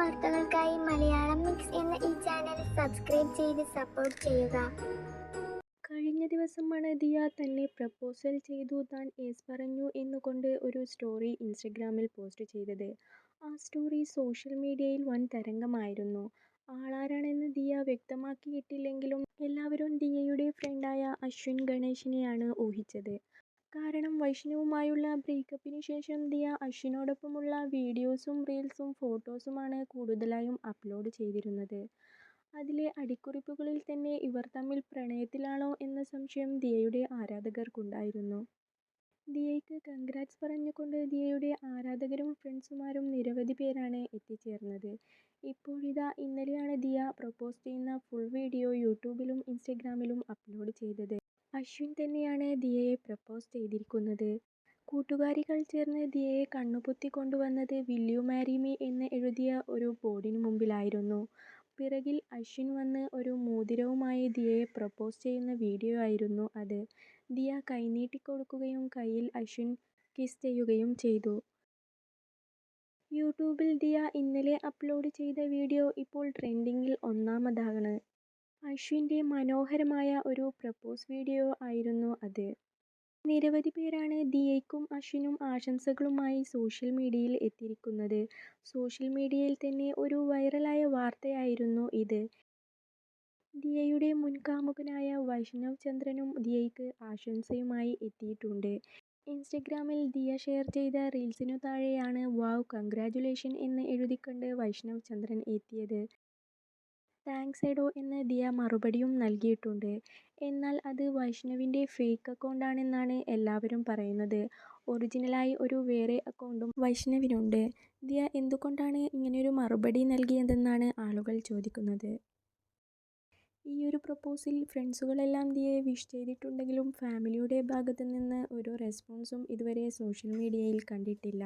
വാർത്തകൾക്കായി മലയാളം മിക്സ് എന്ന ഈ ചാനൽ സബ്സ്ക്രൈബ് ചെയ്ത് സപ്പോർട്ട് ചെയ്യുക. കഴിഞ്ഞ ദിവസമാണ് ദിയ തന്നെ പ്രപ്പോസൽ ചെയ്തു. താൻ യെസ് പറഞ്ഞു എന്നുകൊണ്ട് ഒരു സ്റ്റോറി ഇൻസ്റ്റഗ്രാമിൽ പോസ്റ്റ് ചെയ്തത്. ആ സ്റ്റോറി സോഷ്യൽ മീഡിയയിൽ വൻ തരംഗമായിരുന്നു. ആളാരാണെന്ന് ദിയ വ്യക്തമാക്കിയിട്ടില്ലെങ്കിലും എല്ലാവരും ദിയയുടെ ഫ്രണ്ടായ അശ്വിൻ ഗണേശിനെയാണ് ഊഹിച്ചത്. കാരണം വൈഷ്ണവുമായുള്ള ബ്രേക്കപ്പിന് ശേഷം ദിയ അശ്വിനോടൊപ്പമുള്ള വീഡിയോസും റീൽസും ഫോട്ടോസുമാണ് കൂടുതലായും അപ്ലോഡ് ചെയ്തിരുന്നത്. അതിലെ അടിക്കുറിപ്പുകളിൽ തന്നെ ഇവർ തമ്മിൽ പ്രണയത്തിലാണോ എന്ന സംശയം ദിയയുടെ ആരാധകർക്കുണ്ടായിരുന്നു. ദിയയ്ക്ക് കൺഗ്രാറ്റ്സ് പറഞ്ഞുകൊണ്ട് ദിയയുടെ ആരാധകരും ഫ്രണ്ട്സുമാരും നിരവധി പേരാണ് എത്തിച്ചേർന്നത്. ഇപ്പോഴിതാ ഇന്നലെയാണ് ദിയ പ്രൊപ്പോസ് ചെയ്യുന്ന ഫുൾ വീഡിയോ യൂട്യൂബിലും ഇൻസ്റ്റഗ്രാമിലും അപ്ലോഡ് ചെയ്തത്. അശ്വിൻ തന്നെയാണ് ദിയയെ പ്രപ്പോസ് ചെയ്തിരിക്കുന്നത്. കൂട്ടുകാരികൾ ചേർന്ന് ദിയയെ കണ്ണുപൊത്തി കൊണ്ടുവന്നത് വില്യു മാരിമി മാരി എന്ന് എഴുതിയ ഒരു ബോർഡിന് മുമ്പിലായിരുന്നു. പിറകിൽ അശ്വിൻ വന്ന് ഒരു മോതിരവുമായി ദിയയെ പ്രപ്പോസ് ചെയ്യുന്ന വീഡിയോ ആയിരുന്നു അത്. ദിയ കൈനീട്ടിക്കൊടുക്കുകയും കയ്യിൽ അശ്വിൻ കിസ് ചെയ്യുകയും ചെയ്തു. യൂട്യൂബിൽ ദിയ ഇന്നലെ അപ്ലോഡ് ചെയ്ത വീഡിയോ ഇപ്പോൾ ട്രെൻഡിങ്ങിൽ ഒന്നാമതാണ്. അശ്വിന്റെ മനോഹരമായ ഒരു പ്രപ്പോസ് വീഡിയോ ആയിരുന്നു അത്. നിരവധി പേരാണ് ദിയയ്ക്കും അശ്വിനും ആശംസകളുമായി സോഷ്യൽ മീഡിയയിൽ എത്തിയിരിക്കുന്നത്. സോഷ്യൽ മീഡിയയിൽ തന്നെ ഒരു വൈറലായ വാർത്തയായിരുന്നു ഇത്. ദിയയുടെ മുൻകാമുകനായ വൈഷ്ണവ് ചന്ദ്രനും ദിയയ്ക്ക് ആശംസയുമായി എത്തിയിട്ടുണ്ട്. ഇൻസ്റ്റഗ്രാമിൽ ദിയ ഷെയർ ചെയ്ത റീൽസിനു താഴെയാണ് വാവ് കൺഗ്രാജുലേഷൻ എന്ന് എഴുതിക്കൊണ്ട് വൈഷ്ണവ് ചന്ദ്രൻ എത്തിയത്. താങ്ക്സ് എടോ എന്ന് ദിയ മറുപടിയും നൽകിയിട്ടുണ്ട്. എന്നാൽ അത് വൈഷ്ണവിന്റെ ഫേക്ക് അക്കൗണ്ടാണെന്നാണ് എല്ലാവരും പറയുന്നത്. ഒറിജിനലായി ഒരു വേറെ അക്കൗണ്ടും വൈഷ്ണവിനുണ്ട്. ദിയ എന്തുകൊണ്ടാണ് ഇങ്ങനെയൊരു മറുപടി നൽകിയതെന്നാണ് ആളുകൾ ചോദിക്കുന്നത്. ഈ ഒരു പ്രപ്പോസിൽ ഫ്രണ്ട്സുകളെല്ലാം ദിയയെ വിഷ് ചെയ്തിട്ടുണ്ടെങ്കിലും ഫാമിലിയുടെ ഭാഗത്തു നിന്ന് ഒരു റെസ്പോൺസും ഇതുവരെ സോഷ്യൽ മീഡിയയിൽ കണ്ടിട്ടില്ല.